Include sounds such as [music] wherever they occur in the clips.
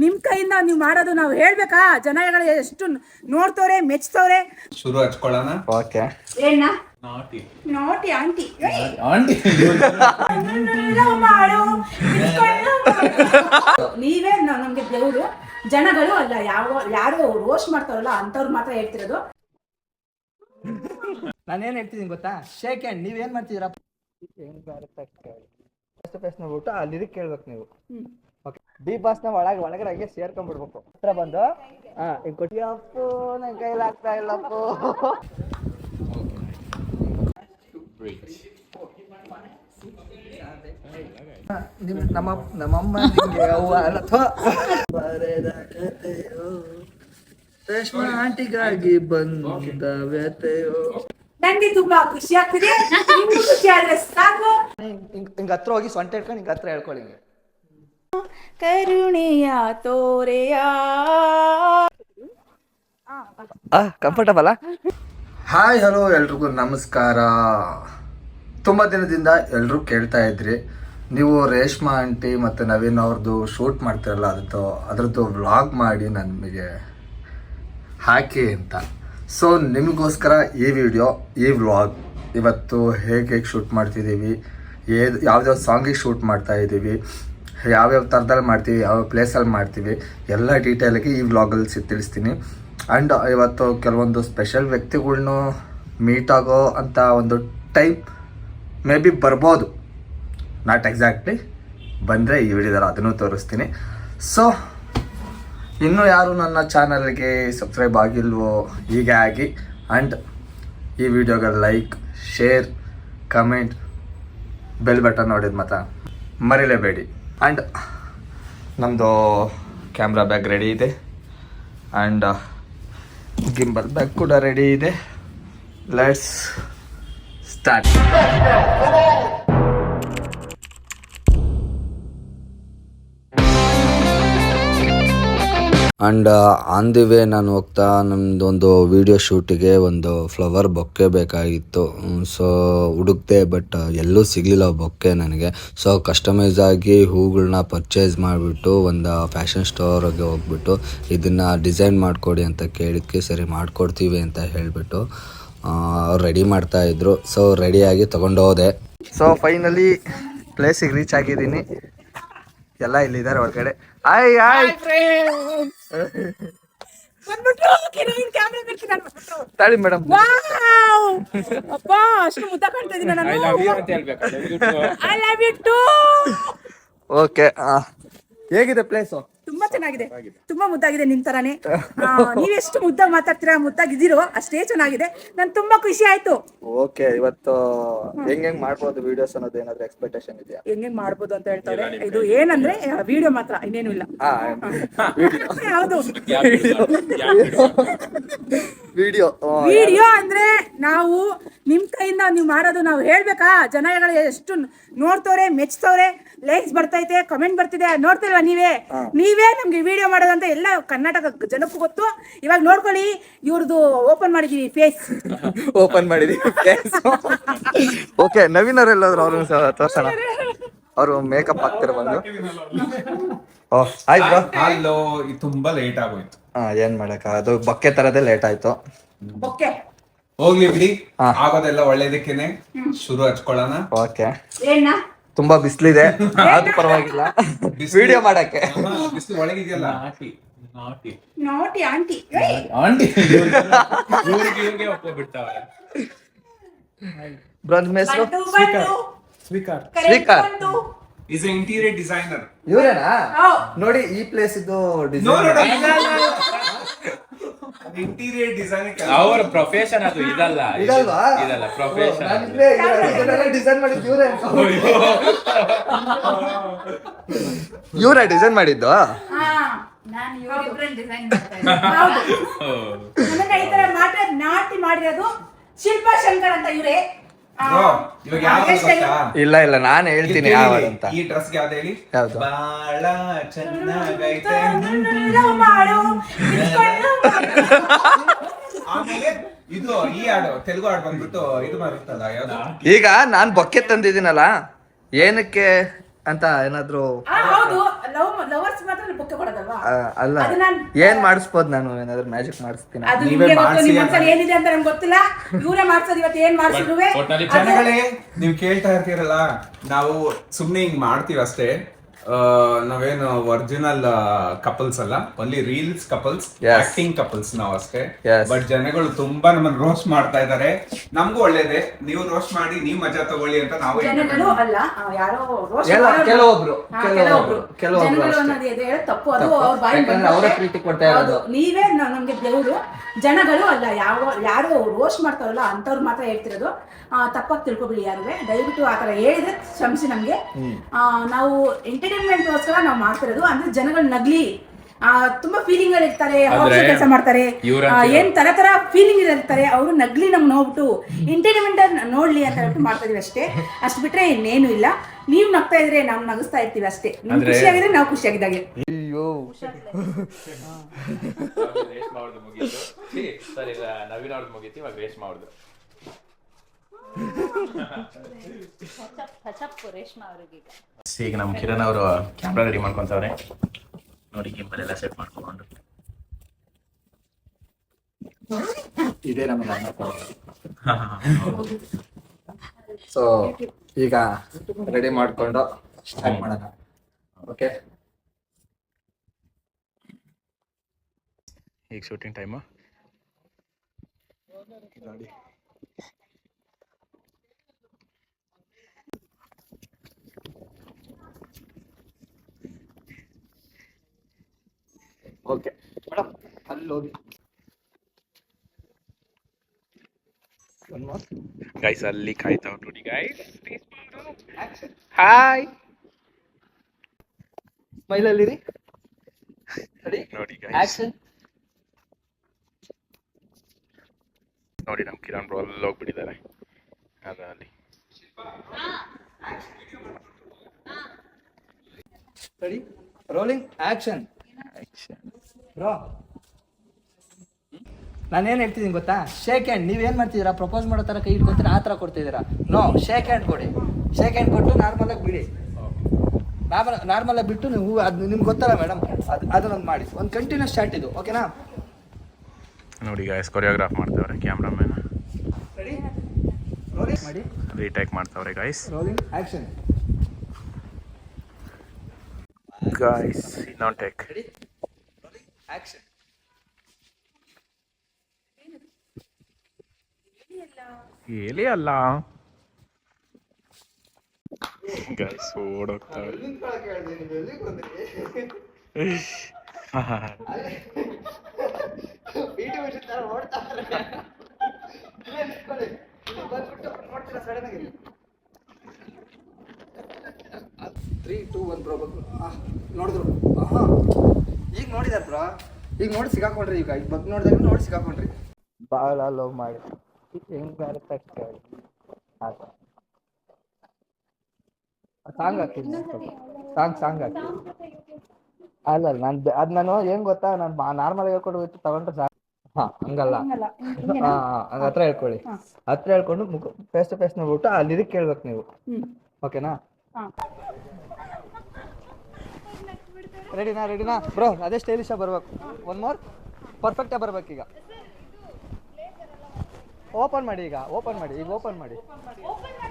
ನಿಮ್ ಕೈಯಿಂದ ನೀವು ಮಾಡೋದು ನಾವು ಹೇಳ್ಬೇಕಾ ಜನಗಳು ಎಷ್ಟು ನೋಡ್ತವ್ರೆ ಮೆಚ್ತವ್ರೆ ಶುರು ಹಚ್ಕೊಳ್ಳೋಣ ಓಕೆ ಏನ ನಾಟಿ ನೋಟಿ ಆಂಟಿ ಆಂಟಿ ಮಾಡು ನೀವೇ ನಮ್ಗೆ ದೇವ್ರು ಜನಗಳು ಅಲ್ಲ ಯಾವ ಯಾರು ರೋಸ್ಟ್ ಮಾಡ್ತಾರಲ್ಲ ಅಂತವ್ರು ಮಾತ್ರ ಹೇಳ್ತಿರೋದು ನಾನೇನ್ ಹೇಳ್ತಿದ್ದೀನಿ ಗೊತ್ತಾ ಶೇಕ್ ಹ್ಯಾಂಡ್ ನೀವೇನ್ ಮಾಡ್ತಿದ್ದೀರಾ ಹೆಂಗ್ ಬರುತ್ತೆ ಅಲ್ಲಿ ಇದಕ್ಕೆ ಕೇಳ್ಬೇಕು ನೀವು ಓಕೆ ಬಾಸ್ನ ಒಳಗೆ ಒಳಗಡೆ ಹಂಗೆ ಸೇರ್ಕೊಂಡ್ಬಿಡ್ಬೇಕು ಹತ್ರ ಬಂದು ಹಾ ಹಿಂಗ್ ಕೊಟ್ಟಿ ಅಪ್ಪು ನನ್ ಕೈಲಿ ಆಗ್ತಾ ಇಲ್ಲಪ್ಪು. ನಿಮ್ ನಮ್ಮ ನಮ್ಮಮ್ಮ ನಿಮ್ಗೆ ಅವ್ವ ಅಲ್ಲ ಥು. ಬರೆದ ಕಥೆಯೋ ರೇಷ್ಮಾ ಆಂಟಿಗಾಗಿ ಬಂದ ವ್ಯತೆಯೋ. ನಂಗೆ ತುಂಬಾ ಖುಷಿ ಆಗ್ತಿದೆ. ನಿಮ್ಗೂ ಖುಷಿ ಆದ್ರೆ ಸಾಕು. ಹಿಂಗ್ ಹಿಂಗ್- ಹಿಂಗ್ ಹತ್ರ ಹೋಗಿ ಸೊಂಟ ಇಟ್ಕೊಂಡು ಹಿಂಗ್ ಹತ್ರ ಹೇಳ್ಕೊಳ್ಳಿ ಹಿಂಗೆ. ಕರುಣೆಯ ತೋರೆಯ. ಕಂಫರ್ಟಬಲ್ ಹಾಯ್ ಹಲೋ ಎಲ್ರಿಗೂ ನಮಸ್ಕಾರ. ತುಂಬ ದಿನದಿಂದ ಎಲ್ಲರೂ ಕೇಳ್ತಾ ಇದ್ರಿ. ನೀವು ರೇಷ್ಮಾ ಆಂಟಿ ಮತ್ತು ನವೀನ್ ಅವ್ರದ್ದು ಶೂಟ್ ಮಾಡ್ತಿರಲ್ಲ ಅದ್ರದ್ದು ಅದರದ್ದು ವ್ಲಾಗ್ ಮಾಡಿ ನನಗೆ ಹಾಕಿ ಅಂತ. ಸೊ ನಿಮಗೋಸ್ಕರ ಈ ವಿಡಿಯೋ ಈ ವ್ಲಾಗ್ ಇವತ್ತು ಹೇಗೆ ಹೇಗೆ ಶೂಟ್ ಮಾಡ್ತಿದ್ದೀವಿ ಏದು ಯಾವ್ದಾವ್ದು ಸಾಂಗಿಗೆ ಶೂಟ್ ಮಾಡ್ತಾ ಇದ್ದೀವಿ ಯಾವ್ಯಾವ ಥರದಲ್ಲಿ ಮಾಡ್ತೀವಿ ಯಾವ ಪ್ಲೇಸಲ್ಲಿ ಮಾಡ್ತೀವಿ, ಎಲ್ಲ ಡೀಟೇಲಾಗಿ ಈ ವ್ಲಾಗಲ್ಲಿ ತಿಳಿಸ್ತೀನಿ. ಆ್ಯಂಡ್ ಇವತ್ತು ಕೆಲವೊಂದು ಸ್ಪೆಷಲ್ ವ್ಯಕ್ತಿಗಳ್ನು ಮೀಟ್ ಆಗೋ ಅಂತ ಒಂದು ಟೈಪ್ ಮೇ ಬಿ ಬರ್ಬೋದು. ನಾಟ್ ಎಕ್ಸಾಕ್ಟ್ಲಿ ಬಂದರೆ ಈ ವಿಡಿಯೋದಲ್ಲಿ ಅದನ್ನು ತೋರಿಸ್ತೀನಿ. ಸೊ ಇನ್ನೂ ಯಾರು ನನ್ನ ಚಾನಲ್ಗೆ ಸಬ್ಸ್ಕ್ರೈಬ್ ಆಗಿಲ್ವೋ, ಹೀಗೆ ಆಗಿ. ಆ್ಯಂಡ್ ಈ ವಿಡಿಯೋಗೆ like share comment bell button ನೋಡಿದ ಮಾತ್ರ ಮರಿಲೇಬೇಡಿ. ಆ್ಯಂಡ್ ನಮ್ಮದು ಕ್ಯಾಮ್ರಾ ಬ್ಯಾಗ್ ರೆಡಿ ಇದೆ. ಆ್ಯಂಡ್ ಗಿಂಬಲ್ ಬ್ಯಾಗ್ ಕೂಡ ರೆಡಿ ಇದೆ. Let's start and on the way ನಾನು ಹೋಗ್ತಾ ನಮ್ಮದೊಂದು ವಿಡಿಯೋ ಶೂಟಿಗೆ ಒಂದು ಫ್ಲವರ್ ಬೊಕ್ಕೆ ಬೇಕಾಗಿತ್ತು. ಸೊ ಹುಡುಕ್ದೆ ಬಟ್ ಎಲ್ಲೂ ಸಿಗಲಿಲ್ಲ ಬೊಕ್ಕೆ ನನಗೆ. ಸೊ ಕಸ್ಟಮೈಸ್ ಆಗಿ ಹೂಗಳನ್ನ ಪರ್ಚೇಸ್ ಮಾಡಿಬಿಟ್ಟು ಒಂದು ಫ್ಯಾಷನ್ ಸ್ಟೋರಿಗೆ ಹೋಗ್ಬಿಟ್ಟು ಇದನ್ನು ಡಿಸೈನ್ ಮಾಡಿಕೊಡಿ ಅಂತ ಕೇಳಿದ್ಕೆ ಸರಿ ಮಾಡಿಕೊಡ್ತೀವಿ ಅಂತ ಹೇಳಿಬಿಟ್ಟು ರೆಡಿ ಮಾಡ್ತಾಯಿದ್ರು ಸೊ ರೆಡಿಯಾಗಿ ತೊಗೊಂಡೋದೆ ಸೊ ಫೈನಲಿ ಪ್ಲೇಸಿಗೆ ರೀಚ್ ಆಗಿದ್ದೀನಿ. ಎಲ್ಲ ಇಲ್ಲಿದ್ದಾರೆ ಹೊರಗಡೆ ಹಾಯ್ ಕೆರವಿನ್ ಕ್ಯಾಮ್ರಾ ಬರ್ತೀನಿ ಅನ್ಬಿಟ್ರು ತಾಳಿ ಮೇಡಮ್. ವಾವ್ ಅಪ್ಪ ಅಷ್ಟು ಮುದ್ದ ಕಾಣ್ತಾ ಇದೀನಿ ನಾನು? I love you too okay ಹೇಗಿದೆ ಪ್ಲೇಸು ಚೆನ್ನಾಗಿದೆ. ತುಂಬಾ ಮುದ್ದಾಗಿದೆ ನಿಮ್ ತರಾನೇ. [laughs] ನೀವೆಷ್ಟು ಮುದ್ದ ಮಾತಾಡ್ತೀರಾ ಮುದ್ದಾಗಿದ್ದೀರೋ ಅಷ್ಟೇ ಚೆನ್ನಾಗಿದೆ. ನನ್ ತುಂಬಾ ಖುಷಿ ಆಯ್ತು. ಓಕೆ ಇವತ್ತು ಹೆಂಗ್ ಹೆಂಗ್ ಮಾಡ್ಬೋದು ವಿಡಿಯೋಸ್ ಅನ್ನೋದು ಏನಾದ್ರು ಎಕ್ಸ್ಪೆಕ್ಟೇಷನ್ ಇದೆಯಾ? ಹೆಂಗ್ ಮಾಡ್ಬೋದು ಅಂತ ಹೇಳ್ತಾರೆ. ಇದು ಏನಂದ್ರೆ ವಿಡಿಯೋ ಮಾತ್ರ ಇನ್ನೇನು ಇಲ್ಲ. [laughs] ಹೌದು. ವಿಡಿಯೋ ವಿಡಿಯೋ [laughs] ಅಂದ್ರೆ ನಾವು ನಿಮ್ ಕೈಯಿಂದ ನೀವು ಮಾಡೋದು ನಾವು ಹೇಳ್ಬೇಕಾ? ಜನಗಳು ಎಷ್ಟು ನೋಡ್ತವ್ರೆ ಮೆಚ್ತವ್ರೆ ಲೈಕ್ಸ್ ಬರ್ತೈತೆ ಕಮೆಂಟ್ ಬರ್ತಿದೆ ನೋಡ್ತಿಲ್ವಾ ನೀವೇ? ನೀವೇ ನಮ್ಗೆ ವಿಡಿಯೋ ಮಾಡೋದಂತ ಎಲ್ಲ ಕರ್ನಾಟಕ ಜನಕ್ಕೂ ಗೊತ್ತು. ಇವಾಗ ನೋಡ್ಕೊಳ್ಳಿ ಇವ್ರದ್ದು ಓಪನ್ ಮಾಡಿದೀವಿ ಫೇಸ್ ಓಪನ್ [laughs] ಮಾಡಿದೀವಿ ಓಕೆ [laughs] ನವೀನ್ ಅವ್ರು ಎಲ್ಲಾದ್ರು ಅವ್ರನ್ನ ಸಹ ತೋರ್ಸೋಣ. ಅವರು ಮೇಕಪ್ ಹಾಕ್ತಿರ ಬಂದು ಓ ಆಯ್ತು ಬ್ರೋ ಹಲೋ ಇದು ತುಂಬಾ ಲೇಟ್ ಆಗೋಯ್ತು. ಹಾ ಏನ್ ಮಾಡಕ್ಕ? ಅದು ಬಕ್ಕೆ ತರದೇ ಲೇಟ್ ಆಯ್ತು. ಓಕೆ ಹೋಗ್ಲಿ ಬಿಡಿ. ಹಾ. ಆಗೋದೆಲ್ಲ ಒಳ್ಳೇದಕ್ಕೇನೆ. ಶುರು ಹಚ್ಕೊಳ್ಳೋಣ. ಓಕೆ ಏನ ತುಂಬಾ ಬಿಸ್ಲಿದೆ ಅದು ಪರವಾಗಿಲ್ಲ. ವಿಡಿಯೋ ಮಾಡಕ್ಕೆ. ಆಹಾ, ಬಿಸ್ಲು ಒಳಗಿದೆಯಲ್ಲ? ನಾಟಿ ನಾಟಿ. ನೋಟಿ ಆಂಟಿ ಆಂಟಿ ಇವ್ರಿಗೆ ಇವ್ರಿಗೆ ಒಪ್ಕೊಬಿಡ್ತಾವೆ ಬ್ರೋ ನಿಮ್ಮ ಹೆಸರು? ಸ್ವೀಕಾರ್. ಇಸ್ ಇಂಟೀರಿಯರ್ ಡಿಸೈನರ್ ಇವರೇನಾ? ನೋಡಿ ಈ ಪ್ಲೇಸ್ ಇದು ಡಿಸೈನ್ ಇಂಟೀರಿಯರ್ ಡಿಸೈನ್ ಅವರ ಪ್ರೊಫೆಷನ್ ಅದು ಇದಲ್ಲ. ಇದಲ್ವಾ? ಇದಲ್ಲ ಪ್ರೊಫೆಷನ್ ಡಿಸೈನ್ ಮಾಡಿದ್ದು ಇವ್ರೇ ಇವ್ರೇ ಡಿಸೈನ್ ಮಾಡಿದ್ದು? ಈ ತರ ಮಾತ್ರ ನಾಟಿ ಮಾಡಿರೋದು ಶಿಲ್ಪಾ ಶಂಕರ್ ಅಂತ ಇವ್ರೆ. ಇಲ್ಲ ಇಲ್ಲ ನಾನು ಹೇಳ್ತೀನಿ ಅಂತ ಈ ಡ್ರೆಸ್ ಯಾವ್ದು ಹೇಳಿ ಯಾವ್ದು? ಬಾಳ ಚೆನ್ನಾಗೈತೆ. ಆಮೇಲೆ ಇದು ಈ ಹಾಡು ತೆಲುಗು ಹಾಡು ಬಂದ್ಬಿಟ್ಟು ಇದು ಬರುತ್ತಲ್ಲ ಯಾವ್ದು ಈಗ ನಾನ್ ಬೊಕ್ಕೆ ತಂದಿದ್ದೀನಲ್ಲ ಏನಕ್ಕೆ ಅಂತ ಏನಾದ್ರು ಹೌದು. ಲವ್ ಲವರ್ಸ್ ಮಾತ್ರ ಬೊಕ್ಕೆ ಕೊಡೋದಲ್ವಾ? ಆ, ಅಲ್ಲ. ಅದು ನಾನ್- ಏನ್ ಮಾಡಿಸ್ಬೋದು ನಾನು? ಏನಾದ್ರು ಮ್ಯಾಜಿಕ್ ಮಾಡಿಸ್ತೀನಿ? ಅದು ನೀವೇ ನಿಮ್ಗೆ ಗೊತ್ತು ಮಾಡ್ಸಿ ನಿಮ್ಮ ಮನ್ಸಲ್ಲಿ ಏನಿದೆ ಅಂತ ನಮ್ಗೆ ಗೊತ್ತಿಲ್ಲ. ಇವರೇ ಮಾಡ್ಸೋದು ಇವತ್ತು ಏನ್ ಮಾಡ್ಸಿರುವೆ ಒಟ್ನಲ್ಲಿ ಜನಗಳೇ ನೀವ್ ಕೇಳ್ತಾ ಇರ್ತೀರಲ್ಲ ನಾವು ಸುಮ್ನೆ ಹಿಂಗ್ ಮಾಡ್ತೀವಿ ಅಷ್ಟೇ ನಾವೇನು ಒರಿಜಿನಲ್ ಕಪಲ್ಸ್ ಅಲ್ಲ? Only reels couples. Acting couples ನಾವು ಅಷ್ಟೇ. ಬಟ್ ಜನಗಳು ತುಂಬಾ ನಮ್ಮನ್ನ ರೋಸ್ಟ್ ಮಾಡ್ತಾ ಇದಾರೆ ನಮಗೂ ಒಳ್ಳೇದೇ. ನೀವು ರೋಸ್ಟ್ ಮಾಡಿ ನೀವು ಮಜಾ ತಗೊಳ್ಳಿ ಅಂತ ನಾವು ಜನಗಳು ಅಲ್ಲ ಯಾರೋ ರೋಷ ಎಲ್ಲ- ಕೆಲವೊಬ್ರು, ಕೆಲವೊಬ್ರು, ಕೆಲವೊಬ್ರು. ಜನಗಳು ಅಷ್ಟೇ. ಅನ್ನೋದು ಇದೆ ಹೇಳೋದು ತಪ್ಪು. ಅದು ತಪ್ಪು. ಅವ್ರ ಬಾಯಿ ಯಾಕಂದ್ರೆ ಅವರೇ ಪ್ರೀತಿ ಕೊಡ್ತಾ ಇರೋದು. ನೀವೇ ನ- ನಮ್ಗೆ ದೇವರು. ಜನಗಳು ಅಲ್ಲ ಯಾವ ಯಾರು ರೋಸ್ಟ್ ಮಾಡ್ತಾರಲ್ಲ ಅಂತವ್ರು ಮಾತ್ರ ಹೇಳ್ತಿರೋದು. ಆ, ತಪ್ಪಾಗಿ ತಿಳ್ಕೊಬಿಡಿ ಯಾರುವೆ ದಯವಿಟ್ಟು ಆ ಥರ ಹೇಳಿದ್ರೆ ಕ್ಷಮಿಸಿ ನಮ್ಗೆ. ನಾವು ನಾವು ಎಂಟರ್ಟೈನ್ಮೆಂಟ್ಗೋಸ್ಕರ ನಾವು ಮಾಡ್ತಿರೋದು. ಅಂದ್ರೆ ಜನಗಳು ನಗ್ಲಿ ಆ, ತುಂಬಾ ಫೀಲಿಂಗ್ ಅಲ್ಲಿ ಇರ್ತಾರೆ ಕೆಲಸ ಮಾಡ್ತಾರೆ ಆ, ಏನ್ ತರ ತರ ಫೀಲಿಂಗ್ ಇರ್ತಾರೆ ಅವರು ನಗ್ಲಿ ನಮ್ಗೆ ನೋಡ್ಬಿಟ್ಟು ಎಂಟರ್ಟೈನ್ಮೆಂಟ್ ನೋಡ್ಲಿ ಅಂತ ಹೇಳ್ಬಿಟ್ಟು ಮಾಡ್ತಾ ಇದೀವಿ ಅಷ್ಟೇ. ಅಷ್ಟು ಬಿಟ್ರೆ ಇನ್ನೇನು ಇಲ್ಲ. ನೀವು ನಗ್ತಾ ಇದ್ರೆ ನಾವು ನಗಿಸ್ತಾ ಇರ್ತೀವಿ ಅಷ್ಟೇ. ನೀವು ಖುಷಿ ಖುಷಿಯಾಗಿದ್ರೆ ನಾವು ಖುಷಿಯಾಗಿದ್ದಾಗೆ ಅಯ್ಯೋ. ರೇಷ್ಮಾ ಅವ್ರದ್ದು ಮುಗೀತು. ಸರಿ ಈಗ ನವೀನ್ ಅವ್ರದ್ದು ಮುಗೀತು ಇವಾಗ ರೇಷ್ಮಾ ಅವ್ರದ್ದು ಈಗ ನಮ್ಮ ಕಿರಣ್ ಅವರು ಕ್ಯಾಮ್ರಾ ರೆಡಿ ಮಾಡ್ಕೊಂತವ್ರೆ. ನೋಡಿ ಗಿಂಬಲ್ ಎಲ್ಲ ಸೆಟ್ ಮಾಡ್ಕೊಂಡು. ಇದೇ ನಮ್ಮ ಸೊ ಈಗ ರೆಡಿ ಮಾಡ್ಕೊಂಡು ಸ್ಟಾರ್ಟ್ ಮಾಡೋಣ. ಓಕೆ ಈಗ ಶೂಟಿಂಗ್ ಟೈಮು ಓಕೆ. ಮೇಡಮ್ ಅಲ್ಲಿ ಹೋಗಿ. ಗೈಸ್ ಅಲ್ಲಿ ಕಾಯ್ತಾವ್ ನೋಡಿ ಗೈಸ್ ಹಾಯ್ ಸ್ಮೈಲ್ ಅಲ್ಲಿರಿ ನೋಡಿ ಗೈಸ್ ನೋಡಿ ನಮ್ಮ ಕಿರಣ್ ಬ್ರೋ ಅಲ್ಲಿ ಹೋಗ್ಬಿಟ್ಟಿದ್ದಾರೆ ಅದ ಅಲ್ಲಿ ರೆಡಿ ರೋಲಿಂಗ್ ಆಕ್ಷನ್ ಬ್ರೋ ನಾನೇನು ಹೇಳ್ತಿದ್ದೀನಿ ಗೊತ್ತಾ? ಶೇಕ್ ಹ್ಯಾಂಡ್ ನೀವೇನು ಮಾಡ್ತಿದ್ದೀರಾ? ಪ್ರಪೋಸ್ ಮಾಡೋ ಥರ ಕೈ ಇಟ್ಕೊತೀರಾ ಆ ಥರ ಕೊಡ್ತಿದ್ದೀರಾ? ನೋ ಶೇಕ್ ಹ್ಯಾಂಡ್ ಕೊಡಿ. ಶೇಕ್ ಹ್ಯಾಂಡ್ ಕೊಟ್ಟು ನಾರ್ಮಲಾಗಿ ಬಿಡಿ. ನಾರ್ಮಲ್ ನಾರ್ಮಲಾಗಿ ಬಿಟ್ಟು ನೀವು ಅದು ನಿಮ್ಗೆ ಗೊತ್ತಲ್ಲ ಮೇಡಮ್ ಅದು ಅದನ್ನೊಂದು ಮಾಡಿ. ಒಂದು ಕಂಟಿನ್ಯೂಸ್ ಶಾಟ್ ಇದು. ಓಕೆನಾ ನೋಡಿ ಗಾಯ್ಸ್ ಕೊರಿಯೋಗ್ರಾಫ್ ಮಾಡ್ತಾವ್ರೆ ಕ್ಯಾಮ್ರಾಮನ್ ರೆಡಿ ರೋಲಿಂಗ್ ಮಾಡಿ ರೀಟೇಕ್ ಮಾಡ್ತಾವ್ರೆ ಗಾಯ್ಸ್ ರೋಲಿಂಗ್ ಆಕ್ಷನ್ ಗಾಯ್ಸ್ ಇನ್ನೊಂದು ಟೇಕ್ ಆಕ್ಷನ್ ಎಲೆ ಅಲ್ಲ ಗೈಸ್ ಓಡೋಗ್ತಾವ್ರೆ ತ್ರೀ ಟೂ ಒನ್ ಬ್ರೋ ನೋಡಿದ್ರು. ಆಹಾ. ಈಗ ನೋಡಿದಾರ ಬ್ರೋ. ಈಗ ನೋಡಿ ಸಿಗಾಕೊಂಡ್ರಿ ಈಗ. ಈಗ ಬಗ್ಗೆ ನೋಡಿದಾಗ ನೋಡಿ ಸಿಗಾಕೊಂಡ್ರಿ. ಭಾಳ ಲವ್ ಮಾಡಿ. ಹೆಂಗ್ ಬರುತ್ತೆ ಅಷ್ಟೇ ಸಾಂಗ್ ಹಾಕಿದ್ವಿ ಸಾಂಗ್ ಸಾಂಗ್ ಹಾಕಿ ಅಲ್ಲ ಅಲ್ಲ ನಾನು ಅದು ನಾನು ಹೆಂಗ್ ಗೊತ್ತಾ? ನಾನು ನಾರ್ಮಲ್ ಹೇಳ್ಕೊಂಡು ಹೋಯ್ತು ತಗೊಂಡ್ರೆ ಸಾಕು. ಹಾ ಹಂಗಲ್ಲ. ಹಂಗಲ್ಲ. ಹಾ ಹಂಗ ಹತ್ರ ಹೇಳ್ಕೊಳ್ಳಿ. ಹತ್ರ ಹೇಳ್ಕೊಂಡು ಮುಖ ಫೇಸ್ ಟು ಫೇಸ್ ನೋಡ್ಬಿಟ್ಟು ಆ ಲಿರಿಕ್ ಕೇಳ್ಬೇಕು ನೀವು. ಓಕೆನಾ ಹಾ. ರೆಡಿನಾ ರೆಡಿನಾ ಬ್ರೋ ಅದೇ ಸ್ಟೈಲಿಶ್ ಬರ್ಬೇಕು. ಒನ್ ಮೋರ್ ಪರ್ಫೆಕ್ಟಾಗಿ ಬರ್ಬೇಕು ಈಗ. ಓಪನ್ ಮಾಡಿ ಈಗ ಓಪನ್ ಮಾಡಿ, ಈಗ ಓಪನ್ ಮಾಡಿ.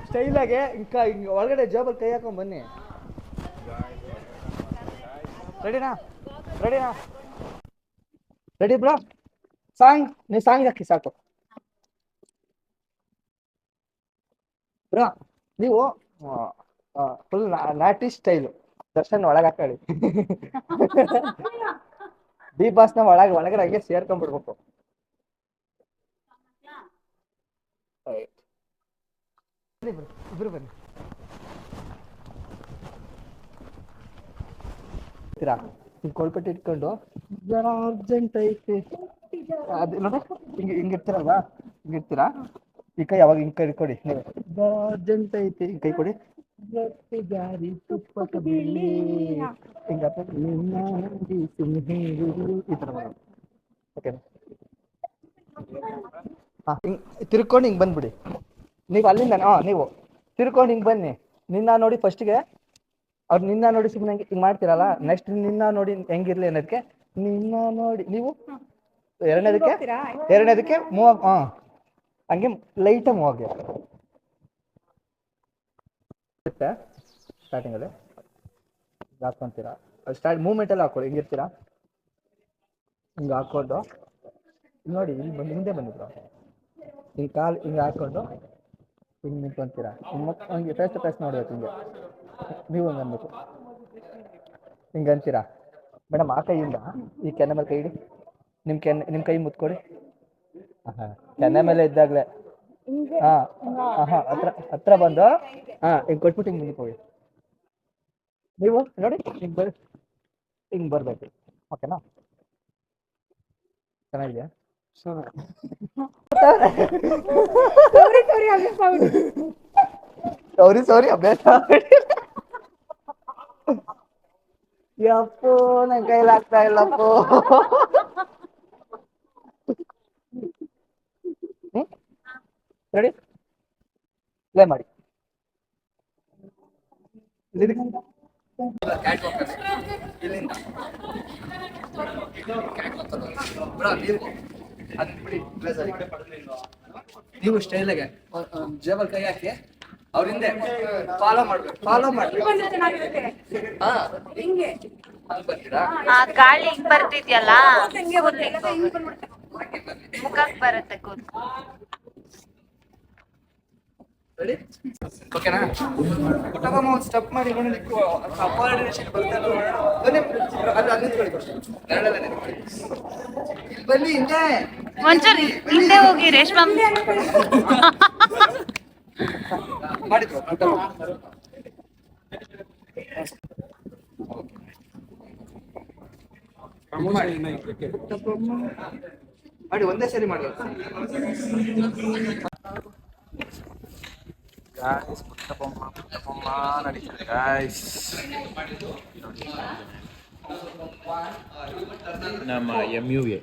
ಸ್ಟೈಲಾಗೆ ಹಿಂಗೆ ಒಳಗಡೆ ಜೇಬಲ್ಲಿ ಕೈ ಹಾಕೊಂಡು ಬನ್ನಿ. ರೆಡಿನಾ ರೆಡಿನಾ ರೆಡಿ ಬ್ರೋ ಸಾಂಗ್ ನೀವು ಸಾಂಗ್ ಹಾಕಿ ಸಾಕು. ಬ್ರೋ ನೀವು ಫುಲ್ ನಾಟಿ ಸ್ಟೈಲು ದರ್ಶನ್ ಒಳಗ ಹಾಕಿ ಬಿ ಬಾಸ್ನ ಒಳಗ ಒಳಗಡೆ ಹಂಗೆ ಸೇರ್ಕೊಂಡ್ಬಿಡ್ಬೇಕು ಇಬ್ರು ಬನ್ನಿ. ಹಿಂಗ್ ಕೊಳ್ಪಟ್ಟೆ ಇಟ್ಕೊಂಡು. ಜರ ಅರ್ಜೆಂಟ್ ಐತೆ. ಅದು ನೋಡಿ ಹಿಂಗೆ ಹಿಂಗಿರ್ತೀರಲ್ವಾ ಹಿಂಗಿರ್ತೀರಾ ಈ ಕೈ ಯಾವಾಗ ಹಿಂಗ್ ಕೈ ಕೊಡಿ ನೀವು ಜರ ಅರ್ಜೆಂಟ್ ಐತೆ. ಈ ಕೈ ಕೊಡಿ. ರೊಟ್ಟಿ ಗಾರಿ ತುಪ್ಪಕ ಬೀಳಿ ಹಿಂಗ ಈ ಥರ ಮಾಡೋದು ಓಕೆನಾ ಹಾ ಹಿಂಗೆ ತಿರ್ಕೊಂಡು ಹಿಂಗ್ ಬಂದ್ಬಿಡಿ. ನೀವು ಅಲ್ಲಿಂದ ಹಾ ನೀವು ತಿರ್ಕೊಂಡು ಹಿಂಗ್ ಬನ್ನಿ. ನಿನ್ನ ನೋಡಿ ಫಸ್ಟಿಗೆ ಅವ್ರು ನಿನ್ನ ನೋಡಿ ಸುಮ್ಮನೆ ಹಿಂಗೆ ಹಿಂಗೆ ಮಾಡ್ತೀರಲ್ಲ ನೆಕ್ಸ್ಟ್ ನಿನ್ನ ನೋಡಿ ಹೆಂಗಿರ್ಲಿ ಅನ್ನೋದಕ್ಕೆ ನಿನ್ನ ನೋಡಿ ನೀವು ಎರಡನೇದಕ್ಕೆ ಎರಡನೇದಕ್ಕೆ ಮೂವ್ ಹಾಂ. ಹಂಗೆ ಲೈಟಾಗಿ ಮೂವ್ ಆಗಿ ಸ್ಟಾರ್ಟಿಂಗಲ್ಲಿ ಹಾಕೊಂತೀರಾ? ಸ್ಟಾರ್ಟ್ ಮೂಮೆಂಟಲ್ಲಿ ಹಾಕೊಳ್ಳಿ, ಹಿಂಗಿರ್ತೀರಾ? ಹಿಂಗೆ ಹಾಕ್ಕೊಂಡು ಇಲ್ಲಿ ನೋಡಿ, ಇಲ್ಲಿ ಬಂದು, ಹಿಂದೆ ಬಂದಿದ್ರು. ಈ ಕಾಲು, ಹಿಂಗೆ ಹಾಕ್ಕೊಂಡು ಹಿಂಗೆ ನಿಂತ್ಕೊಂತೀರಾ? ಮತ್ತೆ ಹಂಗೆ ಫೇಸ್ ಟು ಫೇಸ್ ನೋಡ್ಬೇಕು ಹಿಂಗೆ. ನೀವು ಹಂಗೆ ಅನ್ಬೇಕು. ಹಿಂಗೆ ಅಂತೀರಾ? ಮೇಡಮ್, ಆ ಕೈಯಿಂದ, ಈ ಕೆನ್ನೆ ಮೇಲೆ ಕೈ ಇಡಿ. ನಿಮ್ಮ ಕೆನ್ನೆ ನಿಮ್ಮ ಕೈ ಮುತ್ಕೊಡಿ. ಹಾಂ ಕೆನ್ನೆ ಮೇಲೆ ಇದ್ದಾಗಲೇ. ಹಾಂ ಹಾ ಹತ್ರ ಹತ್ರ ಬಂದು ಹಾ ಹಿಂಗ್ ಕೊಟ್ಬಿಟ್ಟು ಹಿಂಗ್ ಮುಂದಕ್ಕೆ ಹೋಗಿ. ನೀವು ನೋಡಿ ಹಿಂಗ್ ಬರ್ ಹಿಂಗ್ ಬರಬೇಕು. ಓಕೆನಾ ಚೆನ್ನಾಗಿದೆಯಾ? ಸಾರಿ ಸಾರಿ ಅಭ್ಯಾಸ ಯಪ್ಪೋ ನನ್ ಕೈಲಾಗ್ತಾ ಇಲ್ಲಪ್ಪೋ. ರೆಡಿ ಪ್ಲೇ ಮಾಡಿ. ನೀವು ಸ್ಟೈಲಾಗೆ ಜೇಬಲ್ ಕೈ ಹಾಕಿ ಅವ್ರಿಂದ ಹಿಂದೆ ಫಾಲೋ ಮಾಡ್ಬೇಕು. ಫಾಲೋ ಮಾಡ್ಬೇಕು. ಹಾ. ಹಿಂಗೆ. ಬರ್ತೀರಾ? ಆ ಗಾಳಿ ಹಿಂಗ್ ಬರ್ತಿದ್ಯಲ್ಲ? ಮುಖಕ್ ಬರುತ್ತೆ ಕೂತ್ ರೆಡಿ ಓಕೆನಾ ಕುಟುಂಬ ಒಂದು ಸ್ಟೆಪ್ ಮಾಡಿ ನೋಡಿ ಕೋಆರ್ಡಿನೇಷನ್ ಬರ್ತಾ ಇಲ್ಲ ನೋಡೋಣ. ಬನ್ನಿ ಅದು ಅದು ನಿಂತ್ಕೊಳ್ಳಿ first. ನಿಂತ್ಕೊಳ್ಳಿ. ಬನ್ನಿ ಹಿಂದೆ ಒಂಚೂರು ಹಿಂದೆ ಹೋಗಿ ರೇಷ್ಮಾ ಮಾಡಿದ್ರು. ಮಾಡಿ ಒಂದೇ ಸರಿ ಮಾಡಿ காய்ஸ் குட்டப்பம்மா குட்டப்பம்மா நடிக்கிறது காய்ஸ் நம்ம எம்யூஏ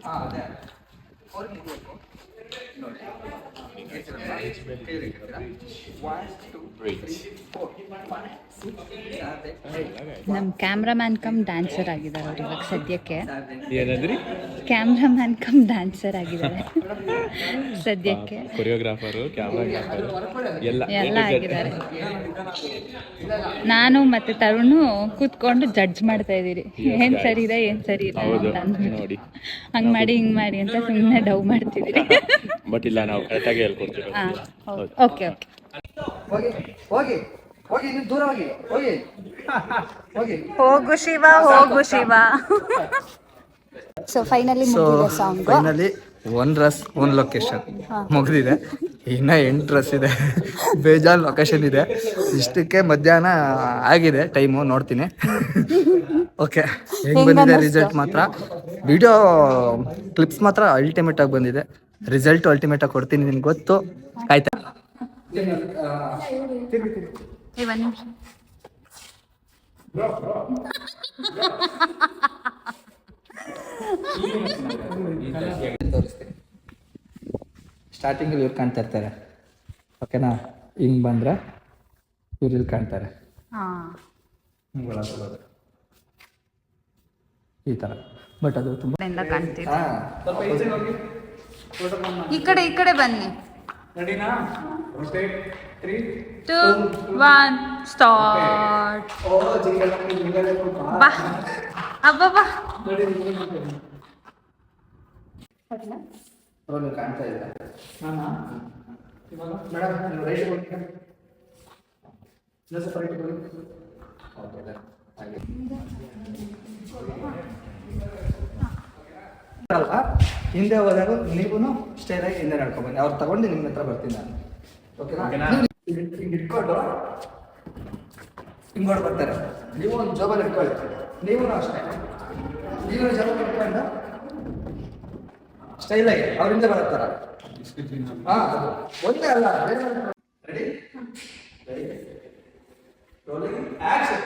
ನಮ್ಮ ಕ್ಯಾಮ್ರಾಮ್ಯಾನ್ ಕಮ್ ಡ್ಯಾನ್ಸರ್ ಆಗಿದ್ದಾರೆ ಅವ್ರು ಇವಾಗ ಸದ್ಯಕ್ಕೆ. ಏನಂದ್ರಿ? ಕ್ಯಾಮ್ರಾಮ್ಯಾನ್ ಕಮ್ ಡ್ಯಾನ್ಸರ್ ಆಗಿದ್ದಾರೆ. ಸದ್ಯಕ್ಕೆ. ಕೊರಿಯೋಗ್ರಾಫರು ಕ್ಯಾಮ್ರಾಗ್ರಾಫರು ಎಲ್ಲ ಎಲ್ಲ ಆಗಿದ್ದಾರೆ. ನಾನು ಮತ್ತೆ ತರುಣು ಕೂತ್ಕೊಂಡು ಜಡ್ಜ್ ಮಾಡ್ತಾ ಇದ್ದೀರಿ. ಏನ್ ಸರಿ ಇದೆ ಏನ್ ಸರಿ ಇಲ್ಲ ಅಂತ ಅಂದ್ಬಿಟ್ಟು. ನೋಡಿ. ಹಂಗ್ ಮಾಡಿ ಹಿಂಗ್ ಮಾಡಿ ಅಂತ ಸುಮ್ಮನೆ ಡವ್ ಮಾಡ್ತಿದ್ದೀರಿ. ಬಟ್ ಇಲ್ಲ ನಾವು ಕರೆಕ್ಟಾಗಿ ಹೇಳ್ಕೊಡ್ತೀವಿ. ಹಾ ಓಕೆ ಓಕೆ ಹೋಗಿ ಹೋಗಿ ಹೋಗಿ ನೀವು ದೂರ ಹೋಗಿ ಹೋಗಿ. ಹೋಗಿ. ಹೋಗು ಶಿವ ಹೋಗು ಶಿವ. ಸೊ ಫೈನಲಿ ಮುಗಿದಿದೆ ಸಾಂಗ್ ಫೈನಲಿ ಒನ್ ರಸ್ ಒನ್ ಲೊಕೇಶನ್ ಮುಗಿದಿದೆ. ಇನ್ನ ಎಂಟು ರಸ್ ಇದೆ. ಬೇಜಾನ್ ಲೊಕೇಶನ್ ಇದೆ. ಇಷ್ಟಕ್ಕೆ ಮಧ್ಯಾಹ್ನ ಆಗಿದೆ ಟೈಮು ನೋಡ್ತೀನಿ. ಓಕೆ ಹೆಂಗ್ ಬಂದಿದೆ ರಿಸಲ್ಟ್ ಮಾತ್ರ? ವಿಡಿಯೋ ಕ್ಲಿಪ್ಸ್ ಮಾತ್ರ ಅಲ್ಟಿಮೇಟ್ ಆಗಿ ಬಂದಿದೆ. ರಿಸಲ್ಟ್ ಅಲ್ಟಿಮೇಟ್ ಆಗಿ ಕೊಡ್ತೀನಿ ನಿನ್ಗೆ ಗೊತ್ತು? ಆಯ್ತಾ? ಸ್ಟಾರ್ಟಿಂಗ್ ಇವ್ರು ಕಾಣ್ತಾ ಇರ್ತಾರೆ. ಓಕೆನಾ ಹಿಂಗ್ ಬಂದ್ರೆ ಇವ್ರು ಇಲ್ಲಿ ಕಾಣ್ತಾರೆ. ಈ ತರ. ಬಟ್ ಅದು ತುಂಬ ಕಾಣ್ತೀವಿ. ಈ ಕಡೆ ಈ ಕಡೆ ಬನ್ನಿ. ಟೂ ಒನ್ ಸ್ಟಾರ್ಟ್ ಬಾ. ಅಬ್ಬಾ ಅವ್ರು ಕಾಣ್ತಾ ಇಲ್ಲ. Madam right okay. ಹಾಗೆ. ಅಲ್ವಾ ಹಿಂದೆ ಹೋದಾಗ ನೀವು ಆಗಿ ಹಿಂದೆ ನಡ್ಕೊಬನ್ನಿ. ಬನ್ನಿ ಅವ್ರು ತಗೊಂಡು ನಿಮ್ಮ ಹತ್ರ ಬರ್ತೀನಿ ನಾನು. ಓಕೆನಾ ಹಿಂಗೆ ಇಟ್ಕೊಂಡು ಹಿಂಗೆ ಬರ್ತಾರೆ. ನೀವು ಒಂದು ಜೋಬಲ್ಲಿ ಇಟ್ಕೊಳ್ಳಿ. ನೀವು ಅಷ್ಟೇ. ನೀವು ಜಾಬಲ್ಲಿ ಇಟ್ಕೊಂಡು ಸ್ಟೈಲಾಗಿ ಅವರಿಂದ ಬರತ್ತಾರ ಹಾ ಅದು. ಒಂದೇ ಅಲ್ಲ ರೆಡಿ ರೆಡಿ ರೋಲಿಂಗ್ ಆಕ್ಷನ್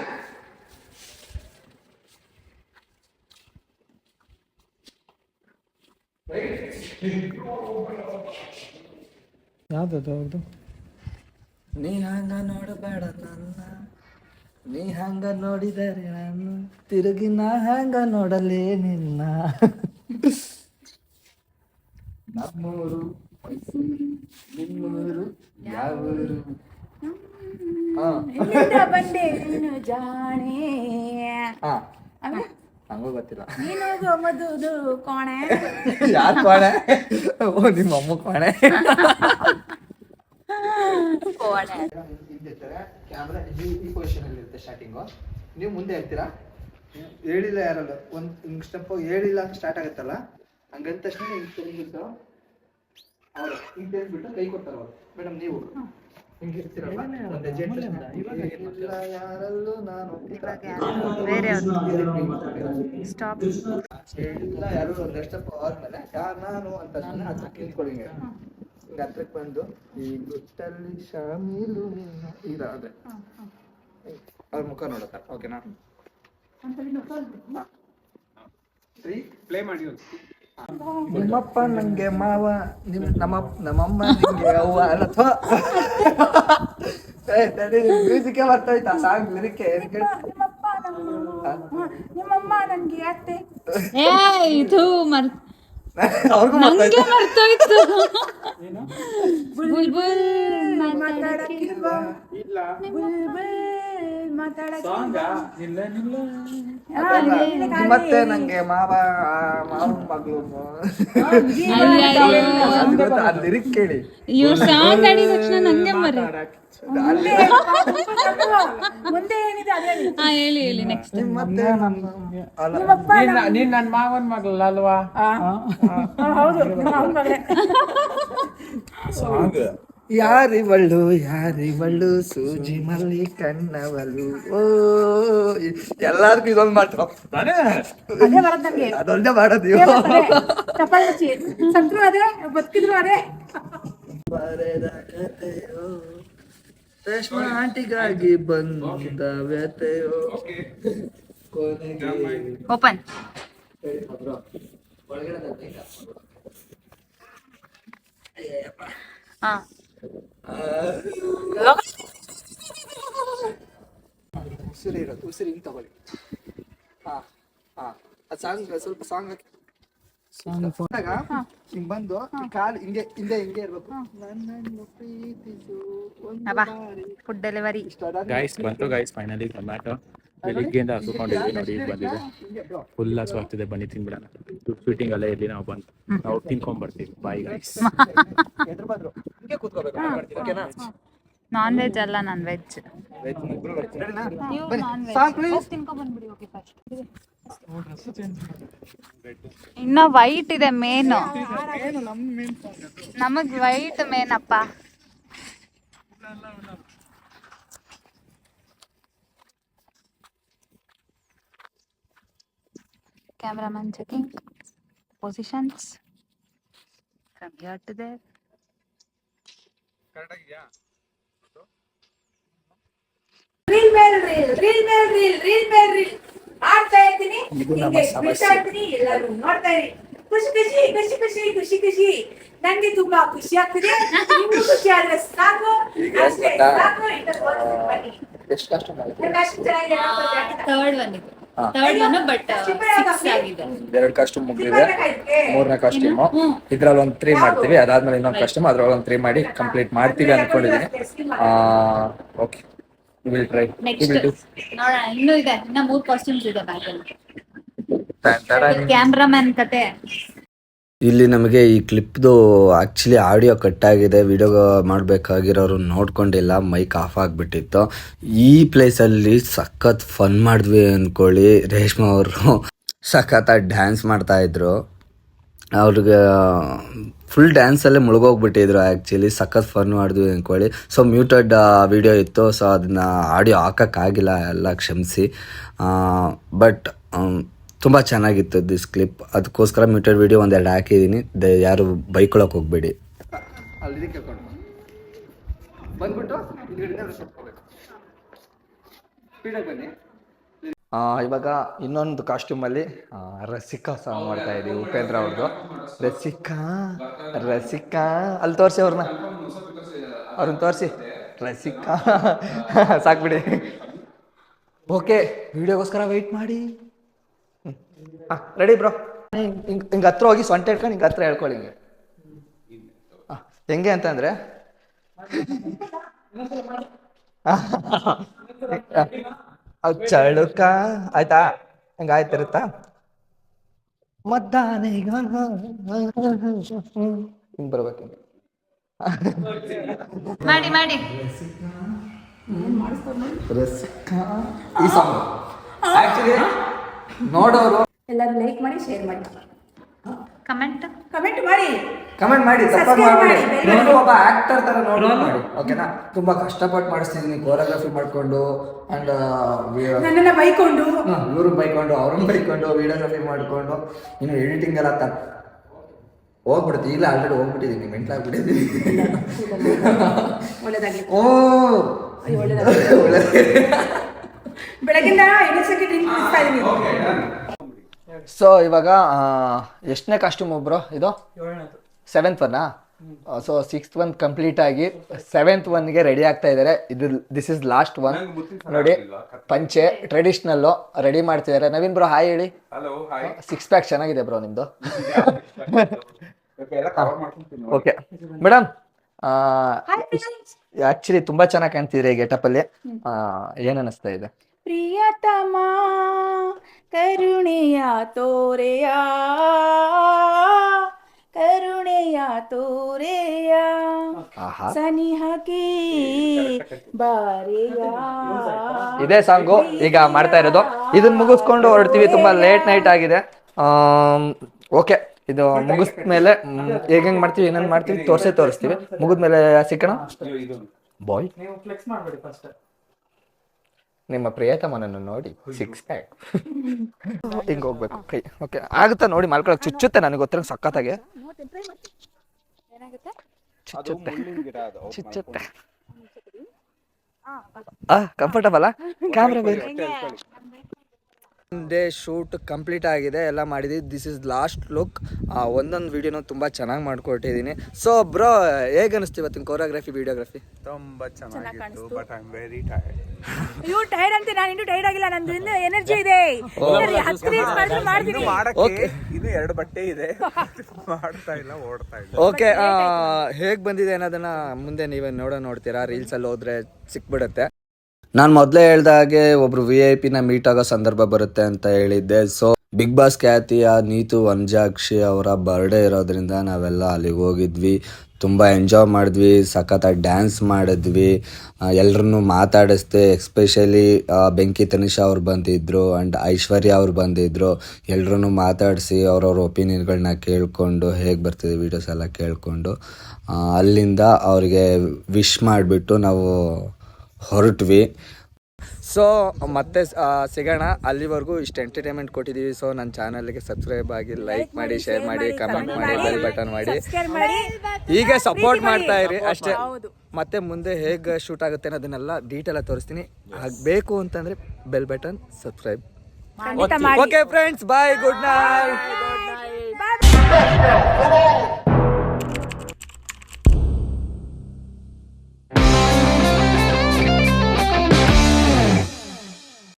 ಯಾವ್ದದು ಅವ್ರದ್ದು ನೀ ಹಂಗ ನೋಡಬೇಡ ನನ್ನ. ನೀ ಹಂಗ ನೋಡಿದರೆ ನಾನು ತಿರುಗಿ ನಾ ಹಂಗ ನೋಡಲೇ ನಿನ್ನ. ನಮ್ಮೂರು ಮೈಸೂರು ನಿಮ್ಮೂರು ಯಾವೂರು? ಬಂದೆ ನೀನು ಜಾಣೆ. ನಂಗೂ ಗೊತ್ತಿಲ್ಲ. ನೀನು ಇದು ಕೋಣೆ. ಯಾರು ಕೋಣೆ? ಓ ನಿಮ್ಮ ಅಮ್ಮ ಕೋಣೆ. ಕ್ಯಾಮ್ರಾ ಈ ಪೊಸಿಷನ್ ಅಲ್ಲಿ ಇರುತ್ತೆ ಸ್ಟಾರ್ಟಿಂಗು ನೀವು ಮುಂದೆ ಇರ್ತೀರಾ ಹೇಳಿಲ್ಲ ಯಾರಲ್ಲ ಒಂದು ಹಿಂಗ್ ಸ್ಟೆಪ್ ಹೇಳಿಲ್ಲ ಅಂತ ಸ್ಟಾರ್ಟ್ ಆಗುತ್ತಲ್ಲ? ಹಂಗಂದ ತಕ್ಷಣ ಹಿಂಗ್ ತಿರುಗಿಬಿಟ್ಟು ಅವ್ರು ಹಿಂಗ್ ತಿರುಗಿಬಿಟ್ಟು ಕೈ ಕೊಡ್ತಾರ ಅವರು. ಮೇಡಮ್ ನೀವು. ಸ್ಟಾಪ್ ಎಲ್ಲ ಯಾರು ಒಂದ್ ಸ್ಟೆಪ್ ಆದ್ಮೇಲೆ ಯಾರು ನಾನು ಅಂತ ಹತ್ರ ನಿಂತ್ಕೊಳ್ಳಿ ಹಿಂಗೆ ಹತ್ರಕ್ಕೆ ಬಂದು ಈ ಗುಟ್ಟಲ್ಲಿ ಶಾಮೀಲು ನಿನ್ನ ಈಗ ಅದೇ ಅವ್ರ ಮುಖ ನೋಡುತ್ತಾರೆ ಓಕೆನಾ ಪ್ಲೇ ಮಾಡಿ. ಒಂದು ನಿಮ್ಮಪ್ಪ ನಂಗೆ ಮಾವ ನಿಮ್ ನಮ್ಮ ನಮ್ಮಮ್ಮ ನಿಂಗೆ ಅವ್ವ ಅಥವಾ ಏ ತಡಿ ಮ್ಯೂಸಿಕ್ ಬರ್ತೈತಾ ಸಾಂಗ್ ಲಿರಿಕೆ ನಿಮ್ಮಮ್ಮ ನಂಗೆ ಅತ್ತೆ ಏ ಇದು ಮರ್ [laughs] ಅವ್ರಿಗೂ ನಂಗೆ ಮರ್ತೋಯ್ತು. ಬುಲ್ಬುಲ್ ಮಾತಾಡಕ್ಕಿಲ್ವಾ? ಬುಲ್ಬುಲ್ ಮಾತಾಡಕ್ಕಿಲ್ವಾ? ಮತ್ತೆ ನಂಗೆ ಮಾವ ಮಾವನ ಮಗಳು. ಲಿರಿಕ್ ಕೇಳಿ. ಇವ್ರ ಸಾಂಗ್ ಆಡಿದ ತಕ್ಷಣ ನಂಗೆ ಮರಿ. ಮುಂದೆ ಮುಂದೆ ಏನಿದೆ ಅದೇ ಹೇಳಿ. ಹಾ ಹೇಳಿ ಹೇಳಿ ನೆಕ್ಸ್ಟ್ ಮತ್ತೆ ನಮ್ಮ ಅಲ್ಲ ನಿಮ್ಮಪ್ಪ ನೀನ್ ನನ್ ಮಾವನ್ ಮಗಳ ಅಲ್ವಾ ಆ, ಹೌದು ನಿಮ್ಮ ಯಾರಿ ಮಗಳೇ ಯಾರಿವಳು ಯಾರಿವಳು ಸೂಜಿ ಮಲ್ಲಿ ಕಣ್ಣವಳು. ಓ ಎಲ್ಲಾರ್ಗು ಇದೊಂದು ಅದೇ ನಮ್ಗೆ. ಅದೊಂದೇ ಮಾಡೋದು ಅದೇ ಹಚ್ಚಿ ಸತ್ರು ಅದೇ ಬದುಕಿದ್ರು ಅದೇ. ಬರೆದ ಕಥೆಯೋ ರೇಷ್ಮಾ ಆಂಟಿಗಾಗಿ ಬಂದ ವ್ಯತೆಯೋ ಕೊನೆಗೆ ಓಪನ್ ಹಾ. ಉಸಿರು ಇರೋದು ಉಸಿರು ಹಿಂಗ್ ತಗೊಳ್ಳಿ. ಹಾ ಹಾ. ಅದು ಸಾಂಗ್ ಸ್ವಲ್ಪ ಸಾಂಗ್ ಹಾಕಿ. ಹಿಂಗ್ ಬಂದು ಕಾಲು ಹಿಂಗೆ ಹಿಂದೆ ಹಿಂಗೆ ಇರ್ಬೇಕು. ನನ್ನನ್ನು ಪ್ರೀತಿಸು. ಫುಡ್ ಡೆಲಿವರಿ ಗಾಯ್ಸ್ ಬಂತು ಗೈಸ್ ಫೈನಲಿ ಟೊಮ್ಯಾಟೊ ಬೆಳಿಗ್ಗೆಯಿಂದ ಹಸುಕೊಂಡಿದ್ವಿ ನೋಡಿ ಈಗ ಬಂದಿದೆ. ಫುಲ್ ಹಸು ಆಗ್ತಿದೆ ಬನ್ನಿ ತಿನ್ಬಿಡೋಣ. ಫಿಟ್ಟಿಂಗ್ ಅಲ್ಲೇ ಇರ್ಲಿ ನಾವು ಬಂದು ನಾವು ತಿನ್ಕೊಂಡ್ ಬರ್ತೀವಿ ಬಾಯ್ ಗೈಸ್ ಎದ್ರ ಬದ್ರು. ಹಿಂಗೆ ಕೂತ್ಕೋಬೇಕು ಮಾಡ್ತೀನಿ ಓಕೆನಾ ನಾನ್ ವೆಜ್ ಅಲ್ಲ ನಾನ್ ವೆಜ್ ಇನ್ನ ವೈಟ್ ಇದೆ ಮೇನು ನಮಗ್ wait main cameraman checking positions from here to there reel mail reel reel ಮೇಲ್ ರೀಲ್ ರೀಲ್ ಮೇಲ್ ರೀಲ್ ಆಡ್ತಾ ಇರ್ತೀನಿ ಹಿಂಗೆ ಬಿಡ್ತಾ ಇರ್ತೀನಿ ಎಲ್ಲರೂ ನೋಡ್ತಾ ಇರಿ. ಖುಷಿ ಖುಷಿ ಖುಷಿ ಖುಷಿ ಖುಷಿ ಖುಷಿ. ನಂಗೆ ತುಂಬಾ ಖುಷಿ ಆಗ್ತಿದೆ. ನಿಮ್ಗೂ ಖುಷಿ ಆದ್ರೆ ಸಾಕು. ಅಷ್ಟೇ ಸಾಕು ಇಂತ ಬನ್ನಿ ಎಷ್ಟು ಕಷ್ಟ ಚೆನ್ನಾಗಿದೆ ಥರ್ಡ್ ಇದು ಥರ್ಡ್ ಒನ್ ಬಟ್ ಸಿಕ್ಸ್ ಆಗಿದೆ. ಎರಡು ಕಾಸ್ಟ್ಯೂಮ್ ಮುಗಿದಿದೆ. ಮೂರನೇ ಕಾಸ್ಟ್ಯೂಮ್ ಇದ್ರಲ್ಲಿ ಒಂದು ತ್ರೀ ಮಾಡ್ತೀವಿ ಅದಾದ್ಮೇಲೆ ಇನ್ನೊಂದು ಕಾಸ್ಟ್ಯೂಮ್ ಅದ್ರೊಳಗೆ ಒಂದು ತ್ರೀ ಮಾಡಿ ಕಂಪ್ಲೀಟ್ ಮಾಡ್ತೀವಿ ಅನ್ಕೊಂಡಿದ್ದೀನಿ. ಓಕೆ ವಿಲ್ ಟ್ರೈ ನೆಕ್ಸ್ಟ್ ನೋಡೋಣ ಇನ್ನೂ ಇದೆ ಇನ್ನ ಮೂರು ಕಾಸ್ಟ್ಯೂಮ್ಸ್ ಇದೆ ಬ್ಯಾಗಲ್ಲಿ ಕ್ಯಾಮ್ರಾಮನ್ ಕತೆ. ಇಲ್ಲಿ ನಮಗೆ ಈ ಕ್ಲಿಪ್ದು ಆ್ಯಕ್ಚುಲಿ ಆಡಿಯೋ ಕಟ್ ಆಗಿದೆ. ವಿಡಿಯೋ ಮಾಡಬೇಕಾಗಿರೋರು ನೋಡ್ಕೊಂಡಿಲ್ಲ. ಮೈಕ್ ಆಫ್ ಆಗಿಬಿಟ್ಟಿತ್ತು. ಈ ಪ್ಲೇಸಲ್ಲಿ ಸಖತ್ ಫನ್ ಮಾಡಿದ್ವಿ ಅಂದ್ಕೊಳ್ಳಿ ರೇಷ್ಮಾ ಅವರು ಸಖತ್ತಾಗಿ ಡ್ಯಾನ್ಸ್ ಮಾಡ್ತಾಯಿದ್ರು ಅವ್ರಿಗೆ ಫುಲ್ ಡ್ಯಾನ್ಸಲ್ಲೇ ಮುಳುಗೋಗ್ಬಿಟ್ಟಿದ್ರು ಆ್ಯಕ್ಚುಲಿ ಸಖತ್ ಫನ್ ಮಾಡಿದ್ವಿ ಅಂದ್ಕೊಳ್ಳಿ ಸೊ ಮ್ಯೂಟೆಡ್ ವಿಡಿಯೋ ಇತ್ತು. ಸೊ ಅದನ್ನ ಆಡಿಯೋ ಹಾಕೋಕ್ಕಾಗಿಲ್ಲ. ಎಲ್ಲ ಕ್ಷಮಿಸಿ. ಬಟ್ ತುಂಬ ಚೆನ್ನಾಗಿತ್ತು ದಿಸ್ ಕ್ಲಿಪ್ ಅದಕ್ಕೋಸ್ಕರ ಮ್ಯೂಟೆಡ್ ವಿಡಿಯೋ ಒಂದೆರಡು ಹಾಕಿದ್ದೀನಿ. ದ ಯಾರು ಬೈಕೊಳಕ್ಕೆ ಹೋಗಬೇಡಿ. ಇವಾಗ ಇನ್ನೊಂದು ಕಾಸ್ಟ್ಯೂಮಲ್ಲಿ ರಸಿಕಾ ಸಾಂಗ್ ಮಾಡ್ತಾ ಇದ್ದೀವಿ ಉಪೇಂದ್ರ ಅವ್ರದ್ದು ರಸಿಕಾ ರಸಿಕಾ. ಅಲ್ಲಿ ತೋರಿಸಿ ಅವ್ರನ್ನ ಅವ್ರನ್ನ ತೋರಿಸಿ. ರಸಿಕಾ. ಸಾಕ್ಬಿಡಿ. ಓಕೆ ವಿಡಿಯೋಗೋಸ್ಕರ ವೆಯ್ಟ್ ಮಾಡಿ. ಹಾಂ ರೆಡಿ ಬ್ರೋ ಹಿಂಗೆ ಹಿಂಗೆ ಹತ್ರ ಹೋಗಿ ಸೊಂಟ ಹಿಡ್ಕೊಂಡು ಹಿಂಗೆ ಹತ್ರ ಹೇಳ್ಕೊಳ್ಳಿ ಹಿಂಗೆ. ಹಾಂ ಹೆಂಗೆ ಅಂತಂದರೆ ಚಳುಕ ಆಯ್ತಾ? ಹಂಗ ಆಯ್ತಿರುತ್ತಾ ಮದ್ದಾನೆ ಹಿಂಗ್ ಬರ್ಬೇಕು ಮಾಡಿ ಮಾಡಿ. ಈ ಸಾಂಗ್ ಆಕ್ಚುಲಿ ನೋಡೋರು. ಎಲ್ಲರೂ ಲೈಕ್ ಮಾಡಿ ಶೇರ್ ಮಾಡಿ. ಕಮೆಂಟ್ ಕಮೆಂಟ್ ಮಾಡಿ. ಕಮೆಂಟ್ ಮಾಡಿ ಸಬ್ಸ್ಕ್ರೈಬ್ ಮಾಡಿ, ನಾನು ಒಬ್ಬ ಆಕ್ಟರ್ ತರ ನೋಡಿ ಮಾಡಿ. ಓಕೆನಾ ತುಂಬಾ ಕಷ್ಟಪಟ್ಟು ಮಾಡಿಸ್ತಿದ್ದೀನಿ ಕೋರಿಯೋಗ್ರಫಿ ಮಾಡ್ಕೊಂಡು ಅಂಡ್ ನನ್ನನ್ನ ಬೈಕೊಂಡು. ಇವರು ಬೈಕೊಂಡು ಅವ್ರನ್ನ ಬೈಕೊಂಡು ವಿಡಿಯೋಗ್ರಫಿ ಮಾಡ್ಕೊಂಡು ಇನ್ನು ಎಡಿಟಿಂಗ್ ಎಲ್ಲ ತ ಹೋಗ್ಬಿಡ್ತೀನಿ ಇಲ್ಲ ಆಲ್ರೆಡಿ ಹೋಗ್ಬಿಟ್ಟಿದ್ದೀನಿ ಮೆಂಟ್ಲಾಗ್ಬಿಟ್ಟಿದ್ದೀನಿ ಒಳ್ಳೇದಾಗಿ ಓ! ಒಳ್ಳೇದಾಗಿ ಬೆಳಗಿಂದ ಎಣಿಸಕ್ಕೆ ಡ್ರಿಂಕ್ ಕುಡಿಸ್ತಾ ಇದೀನಿ. ಸೊ ಇವಾಗ ಎಷ್ಟನೇ ಕಾಸ್ಟ್ಯೂಮ್ ಒಬ್ರು ಇದು? ಸೆವೆಂತ್ ಒನ್ನಾ ಸೊ ಸಿಕ್ಸ್ತ್ ಒನ್ ಕಂಪ್ಲೀಟ್ ಆಗಿ ಸೆವೆಂತ್ ಒನ್ಗೆ ರೆಡಿ ಆಗ್ತಾ ಇದ್ದಾರೆ ಇದು ದಿಸ್ ಇಸ್ ಲಾಸ್ಟ್ ಒನ್ ನೋಡಿ ಪಂಚೆ ಟ್ರೆಡಿಷ್ನಲ್ಲು ರೆಡಿ ಮಾಡ್ತಿದ್ದಾರೆ ನವೀನ್ ಬ್ರೋ ಹಾಯ್ ಹೇಳಿ. ಹಲೋ ಹಾಯ್ ಸಿಕ್ಸ್ ಪ್ಯಾಕ್ ಚೆನ್ನಾಗಿದೆ ಬ್ರೋ ನಿಮ್ದು. ಎಲ್ಲ ಕವರ್ ಮಾಡ್ಕೊಂತೀನಿ ಓಕೆ ಮೇಡಮ್ ಆಕ್ಚುಲಿ ತುಂಬಾ ಚೆನ್ನಾಗಿ ಕಾಣ್ತಿದ್ರೆ ಗೆಟಪ್ ಅಲ್ಲಿ. ಏನ್ ಅನಿಸ್ತಾ ಇದೆ? ಪ್ರಿಯತಮ ಕರುಣೆಯ ತೋರೆಯ ಕರುಣೆಯ ತೋರೆಯ ಆಹಾ. ಸನಿಹಕಿ ಬಾರೆಯ. ಇದೇ ಸಾಂಗು ಈಗ ಮಾಡ್ತಾ ಇರೋದು. ಇದನ್ನ ಮುಗಿಸ್ಕೊಂಡು ಹೊರಡ್ತೀವಿ. ತುಂಬಾ ಲೇಟ್ ನೈಟ್ ಆಗಿದೆ. ಓಕೆ ಇದು ಮುಗಿಸ್ಮೇಲೆ ಹೇಗೆ ಹೆಂಗ್ ಮಾಡ್ತೀವಿ ಏನೇನ್ ಮಾಡ್ತೀವಿ ತೋರ್ಸೇ ತೋರಿಸ್ತೀವಿ. ಮುಗಿದ್ಮೇಲೆ ಸಿಕ್ಕಣ? ಬಾಯ್ ನಿಮ್ಮ ಪ್ರಿಯತಮನನ್ನು ನೋಡಿ ಸಿಕ್ಸ್ ಪ್ಯಾಕ್ ಹಿಂಗ್ ಹೋಗ್ಬೇಕು. ಕೈ ಓಕೆ ಆಗುತ್ತಾ ನೋಡಿ ಮಾಡ್ಕೊಳಕ್ ಚುಚ್ಚುತ್ತೆ ನನಗೆ ಗೊತ್ತಿರೋ ಸಖತ್ತಾಗೆ. ಚುಚ್ಚುತ್ತೆ. ಚುಚ್ಚುತ್ತೆ. ಆ ಕಂಫರ್ಟಬಲ್ ಕ್ಯಾಮ್ರಾ ಬೇರೆ ಡೇ ಶೂಟ್ ಕಂಪ್ಲೀಟ್ ಆಗಿದೆ ಎಲ್ಲ ಮಾಡಿದ್ವಿ. ದಿಸ್ ಇಸ್ ಲಾಸ್ಟ್ ಲುಕ್ ಒಂದೊಂದು ವಿಡಿಯೋನ ತುಂಬ ಚೆನ್ನಾಗಿ ಮಾಡ್ಕೊಟ್ಟಿದ್ದೀನಿ ಸೊ ಬ್ರೋ ಹೇಗೆ ಅನಿಸ್ತು ಇವತ್ತಿನ ಕೋರಿಯೋಗ್ರಫಿ ವಿಡಿಯೋಗ್ರಫಿ ತುಂಬಾ ಚೆನ್ನಾಗಿತ್ತು but I am very tired ಅಯ್ಯೋ ಟೈರ್ಡ್ ಅಂತ ನಾನು ಇನ್ನೂ ಟೈರ್ಡ್ ಆಗಿಲ್ಲ ನಂದು ಇನ್ನೂ ಎನರ್ಜಿ ಇದೆ. [laughs] ಹತ್ತು [laughs] ಮಾಡ್ತೀನಿ. ಮಾಡಕ್ಕೆ ಇದು ಎರಡು ಬಟ್ಟೆ ಇದೆ. [laughs] ಮಾಡ್ತಾ ಇಲ್ಲ ಓಡ್ತಾ ಇಲ್ಲ. ಓಕೆ ಹೇಗೆ ಬಂದಿದೆ ಅನ್ನೋದನ್ನ ಮುಂದೆ ನೀವೇ ನೋಡೋ ನೋಡ್ತೀರಾ? ರೀಲ್ಸಲ್ಲಿ ಹೋದ್ರೆ ಸಿಕ್ಬಿಡುತ್ತೆ. ನಾನು ಮೊದಲೇ ಹೇಳ್ದ ಹಾಗೆ ಒಬ್ರು ವಿ ಐ ಪಿನ ಮೀಟ್ ಆಗೋ ಸಂದರ್ಭ ಬರುತ್ತೆ ಅಂತ ಹೇಳಿದ್ದೆ. ಸೊ ಬಿಗ್ ಬಾಸ್ ಖ್ಯಾತಿಯ ನೀತು ವಂಜಾಕ್ಷಿ ಅವರ ಬರ್ಡೇ ಇರೋದ್ರಿಂದ ನಾವೆಲ್ಲ ಅಲ್ಲಿಗೆ ಹೋಗಿದ್ವಿ. ತುಂಬ ಎಂಜಾಯ್ ಮಾಡಿದ್ವಿ, ಸಖತ್ತಾಗಿ ಡ್ಯಾನ್ಸ್ ಮಾಡಿದ್ವಿ. ಎಲ್ಲರನ್ನೂ ಮಾತಾಡಿಸ್ದೆ ಎಕ್ಸ್ಪೆಷಲಿ ಬೆಂಕಿ ತನಿಷಾ ಅವ್ರು ಬಂದಿದ್ದರು ಆ್ಯಂಡ್ ಐಶ್ವರ್ಯ ಅವ್ರು ಬಂದಿದ್ದರು ಎಲ್ಲರನ್ನೂ ಮಾತಾಡಿಸಿ ಅವ್ರವ್ರ ಒಪಿನಿಯನ್ಗಳನ್ನ ಕೇಳಿಕೊಂಡು, ಹೇಗೆ ಬರ್ತಿದೆ ವೀಡಿಯೋಸ್ ಎಲ್ಲ ಕೇಳಿಕೊಂಡು ಅಲ್ಲಿಂದ ಅವರಿಗೆ ವಿಶ್ ಮಾಡಿಬಿಟ್ಟು ನಾವು ಹೊರಟ್ವಿ. ಸೊ ಮತ್ತೆ ಸಿಗೋಣ. ಅಲ್ಲಿವರೆಗೂ ಇಷ್ಟು ಎಂಟರ್ಟೈನ್ಮೆಂಟ್ ಕೊಟ್ಟಿದ್ದೀವಿ. ಸೊ ನನ್ನ ಚಾನಲ್ಗೆ ಸಬ್ಸ್ಕ್ರೈಬ್ ಆಗಿ ಲೈಕ್ ಮಾಡಿ ಶೇರ್ ಮಾಡಿ ಕಮೆಂಟ್ ಮಾಡಿ ಬೆಲ್ ಬಟನ್ ಮಾಡಿ. ಈಗ ಹೀಗೆ ಸಪೋರ್ಟ್ ಮಾಡ್ತಾ ಇರಿ. ಅಷ್ಟೇ. ಮತ್ತೆ ಮುಂದೆ ಹೇಗೆ ಶೂಟ್ ಆಗುತ್ತೆ ಅನ್ನೋದನ್ನೆಲ್ಲ ಡೀಟೇಲ್ ತೋರಿಸ್ತೀನಿ. ಬೇಕು ಅಂತಂದ್ರೆ bell button subscribe okay friends bye good night